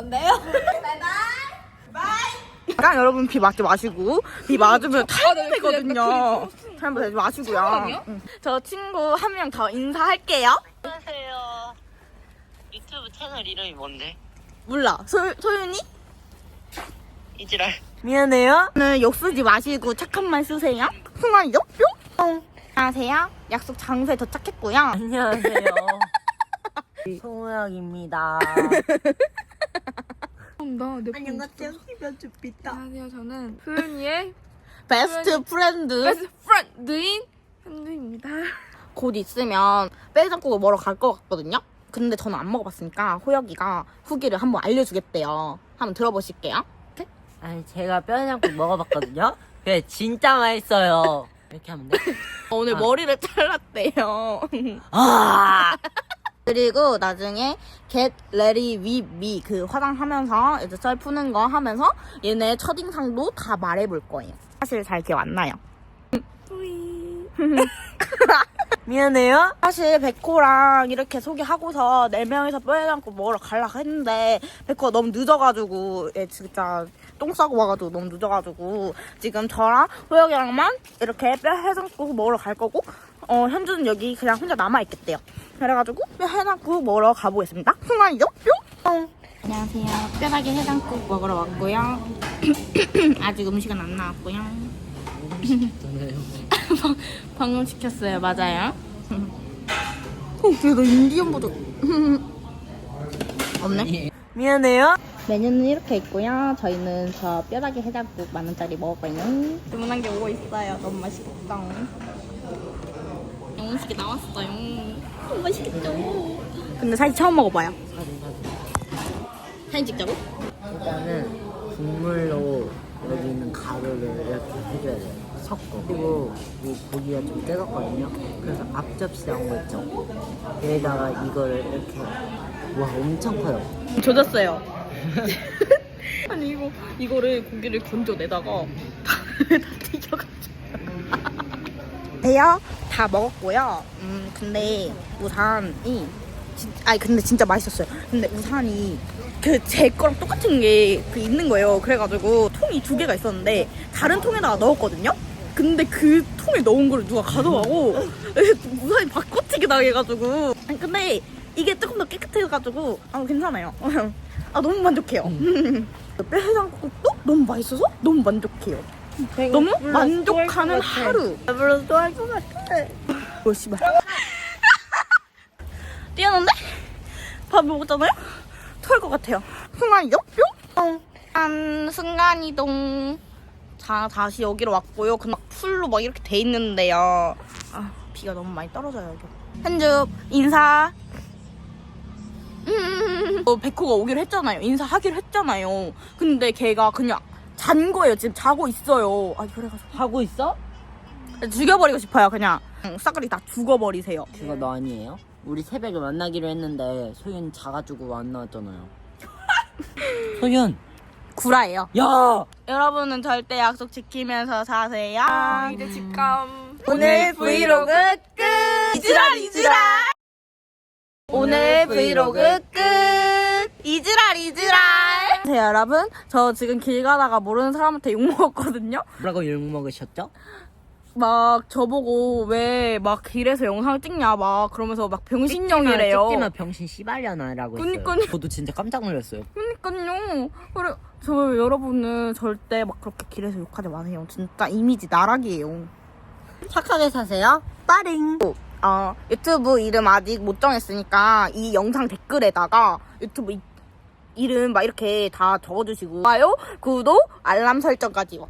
건데요. 약간 여러분 비 맞지 마시고 비 맞으면 탈모되거든요. 탈모 되지 마시고요. 응. 저 친구 한 명 더 인사할게요. 안녕하세요. 유튜브 채널 이름이 뭔데? 몰라. 소, 소윤이? 이지랄. 미안해요. 오늘 욕 쓰지 마시고 착한 말 쓰세요. 뿅. 안녕하세요. 약속 장소에 도착했고요. 안녕하세요. 송우혁입니다. 안녕하세요. 안녕하세요. 저는 소윤이의 베스트 프렌드. 베스트 프렌드인 현주입니다. 곧 있으면 빼장국을 먹으러 갈 것 같거든요. 근데 저는 안 먹어봤으니까 호혁이가 후기를 한번 알려주겠대요. 한번 들어보실게요. 아니 제가 뼈장국 먹어봤거든요. 그래 진짜 맛있어요. 이렇게 하면 돼? 오늘 아. 머리를 잘랐대요. 아 그리고 나중에 get ready with me 그 화장하면서 이제 썰 푸는 거 하면서 얘네 첫인상도 다 말해볼 거예요. 사실 잘 기억 안 나요. 미안해요. 사실 백호랑 이렇게 소개하고서 네 명이서 뼈해장국 먹으러 가려고 했는데 백호가 너무 늦어가지고 얘 진짜 똥 싸고 와가지고 너무 늦어가지고 지금 저랑 호혁이랑만 이렇게 뼈해장국 먹으러 갈 거고 어 현주는 여기 그냥 혼자 남아있겠대요 그래가지고 뼈해장국 먹으러 가보겠습니다 흥한이죠? 뿅! 안녕하세요 뼈다귀 해장국 먹으러 왔고요 아직 음식은 안 나왔고요 방금 시켰어요 맞아요 어, 얘너 인디언 버전. 없네. 미안해요. 메뉴는 이렇게 있고요. 저희는 저 뼈다귀 해장국 만 원짜리 먹을 거예요. 주문한 게 오고 있어요. 너무 맛있겠다. 영웅식이 나왔어요. 너무 맛있겠죠? 근데 사실 처음 먹어봐요. 사진 찍자고? 일단은 국물로 여기 있는 가루를 이렇게 해줘야 돼요. 섞고 그리고 이 고기가 좀 뜨겁거든요. 그래서 앞접시 나온 거 있죠. 여기다가 이거를 이렇게 와 엄청 커요. 조졌어요. 아니 이거 이거를 고기를 건져내다가 다, 다 튀겨가지고. 배요 다 먹었고요. 음 근데 우산이 진, 아니 근데 진짜 맛있었어요. 근데 우산이 그 제 거랑 똑같은 게 그 있는 거예요. 그래가지고 통이 두 개가 있었는데 다른 통에다가 넣었거든요. 근데 그 통에 넣은 거를 누가 가져가고 우산이 바꿔치기 당해가지고 아니 근데 이게 조금 더 깨끗해가지고 아 괜찮아요. 아 너무 만족해요. 뼈해장국도 너무 맛있어서 너무 만족해요. 너무 만족하는 하루. 배불러서 또할 것 같아. 뭐 씨발. 뛰었는데 밥 먹었잖아요. 토할 것 같아요. 순간이죠? 뿅. 한 순간 이동. 자 다시 여기로 왔고요. 그냥 풀로 막 이렇게 돼 있는데요. 아 비가 너무 많이 떨어져요 여기. 현주 인사. 음, 어, 백호가 오기로 했잖아요. 인사하기로 했잖아요. 근데 걔가 그냥 잔 거예요. 지금 자고 있어요. 아 그래가지고 하고 있어? 죽여버리고 싶어요. 그냥 응, 싸그리 다 죽어버리세요. 그거 너 아니에요? 우리 새벽에 만나기로 했는데 소윤 자가지고 안 나왔잖아요. 소윤. 구라예요. 야. 여러분은 절대 약속 지키면서 사세요. 이제 직감. 오늘 브이로그 끝. 이즈랄 이즈랄. 오늘 브이로그 끝. 이즈랄 이즈랄. 네 여러분 저 지금 길 가다가 모르는 사람한테 욕 먹었거든요. 뭐라고 욕 먹으셨죠? 막 저보고 왜 막 길에서 영상 찍냐 막 그러면서 막 병신령이래요. 찍지마 병신 씨발려나라고. 그니까요. 저도 진짜 깜짝 놀랐어요. 그니까요. 그래 저 여러분은 절대 막 그렇게 길에서 욕하지 마세요. 진짜 이미지 나락이에요. 착하게 사세요. 빠링. 어, 유튜브 이름 아직 못 정했으니까 이 영상 댓글에다가 유튜브 이, 이름 막 이렇게 다 적어주시고 좋아요, 구독, 알람 설정까지